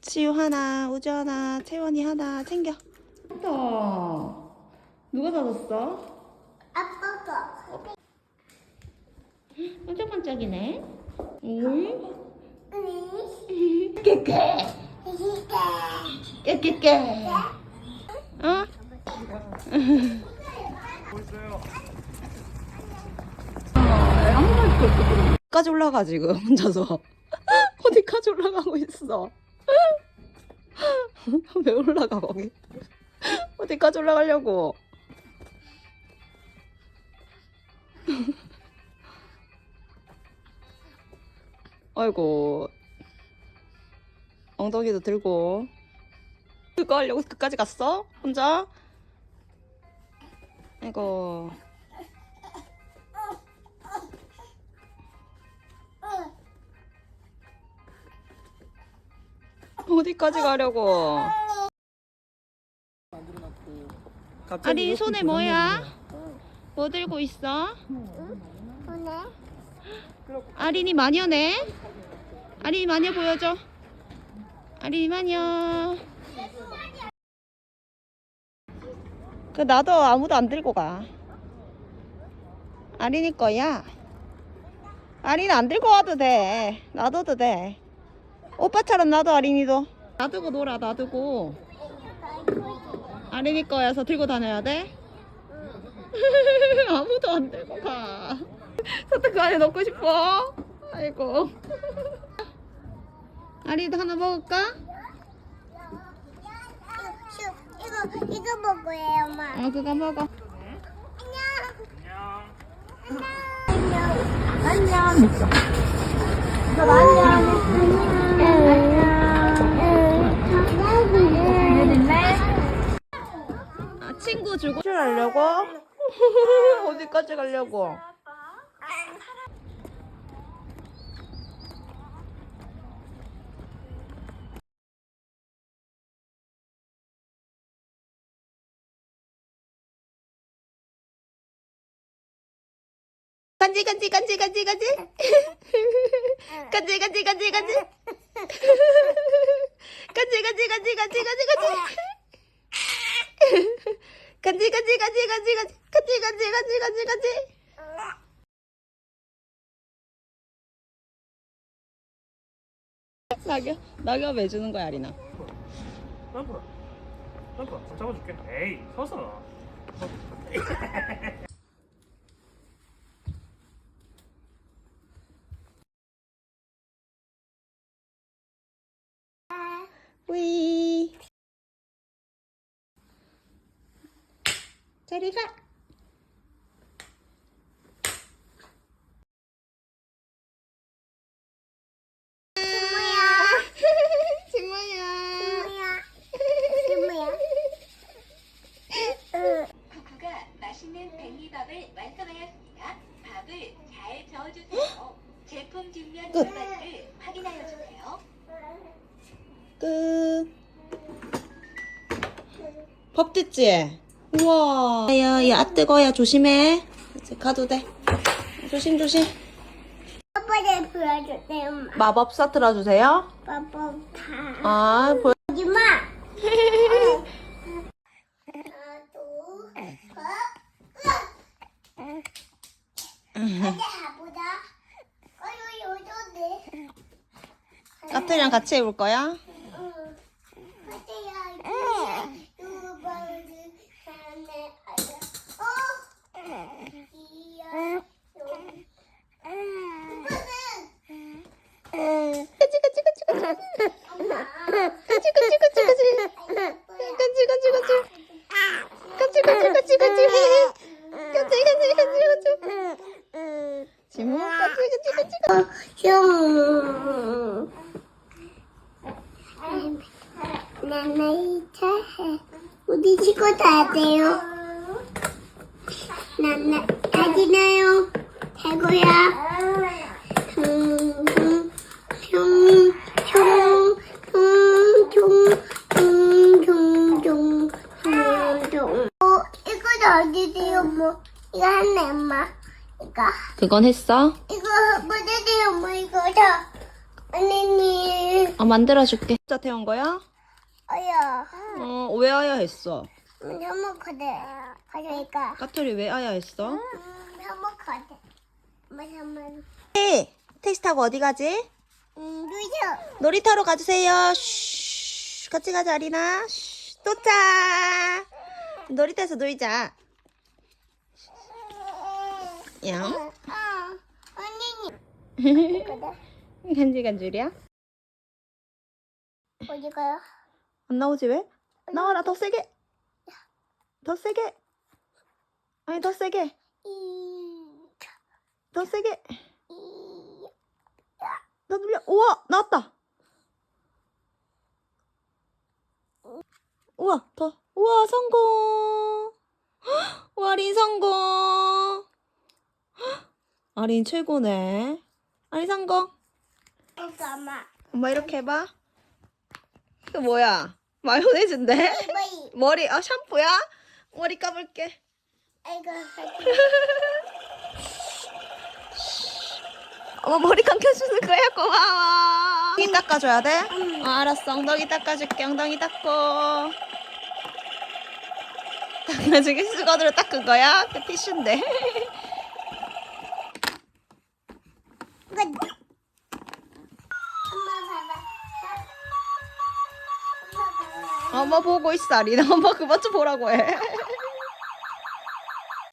치유 하나, 우주 하나, 채원이 하나 챙겨. 더. 누가 사줬어? 아빠가. 반짝반짝이네. 응? 응. 깨깨. 깨깨깨. 어? 어디까지 올라가 지금 혼자서 어디까지 올라가고 있어? 왜 올라가 거기? 어디까지 올라가려고? 아이고. 엉덩이도 들고. 그거 하려고 끝까지 갔어? 혼자? 아이고 어디까지 가려고? 아리 손에 뭐야? 뭐 들고 있어? 오늘. 아린이 마녀네? 아린이 마녀 보여줘. 아린이 마녀. 그 나도 아무도 안 들고 가. 아린이 거야? 아린이 안 들고 와도 돼. 놔둬도 돼 오빠처럼 놔둬 아린이도 놔두고 놀아 놔두고 아린이 거여서 들고 다녀야 돼? 아무도 안 들고 가 소떡 그 안에 넣고 싶어? 아이고 아린이도 하나 먹을까? 이거 이거 이거 먹어요, 엄마. 어 그거 먹어 안녕. 안녕. 너 안녕. 주고 출하려고? 어디까지 가려고? 간지 간지 간지 간지 간지 간지 간지 간지 간지 간지 간지 간지 간지 간지 간지 간지 간지 간지 간지 간지 간지 간지 간지 간지 간지 낙엽 낙엽 왜 주는 거야 아리나. 점프. 점프. 잡아줄게. 에이 서서 저리 가 친구야 뭐야? 뭐야? 쿠쿠가 맛있는 백미밥을 완성하였습니다. 밥을 잘 저어주세요. 제품 뒷면 끝. 결과를 확인하여 주세요. 끝. 밥 됐지? 우와. 야, 야, 아 뜨거 야. 조심해. 이제 가도 돼. 조심, 조심. 아빠를 보여줄게, 엄마. 마법사 틀어주세요. 빠빠파. 아, 보여. 하지 마. 나도 가보자. 어유 요조네. 까트리랑 같이 해볼 거야? 그치, 그치, 그치, 그치. 그치, 그치, 그치, 그치. 그치, 그치, 그치. 그치, 그치, 그치, 그치. 그치, 그치, 그치, 그치. 지모, 그치, 그치, 그치, 그치. 슝. 나나 이차해. 우리 친구 다 돼요. 나나 가지나요? 최고야. 슝, 그건 했어? 이거 보내세요, 뭐 이거죠? 언니, 어 만들어줄게. 진짜 태운 거야? 어여. 어 왜 아야 했어? 행복하대. 가져니까. 까투리 왜 아야 했어? 음. 엄마 잠만. 네. 택시 타고 어디 가지? 음, 누이죠. 놀이터로 가주세요. 쉬, 같이 가자 아리나. 쉬, 도착. 놀이터에서 놀자. 야. 어, 언니. 그래. 간질간질이야? 어디 가요? 안 나오지 왜? 나와라 더 세게. 더 세게. 아니 더 세게. 이, 더 세게. 이. 더 눌려. 우와 나왔다. 우와 더. 우와 성공. 아린 성공. 헉, 아린 최고네. 아린 성공. 잠깐만. 엄마 이렇게 해봐. 이거 뭐야? 마요네즈인데? 머리. 머리 아 샴푸야? 머리 감을게. 아이고. 엄마 머리 감겨주는 거야 고마워. 엉덩이 닦아줘야 돼? 어, 알았어 엉덩이 닦아줄게 엉덩이 닦고. 닦아주게 수건으로 닦은 거야? 그 티슈인데. 엄마 보고 있어 아리나 엄마 그만 좀 보라고 해.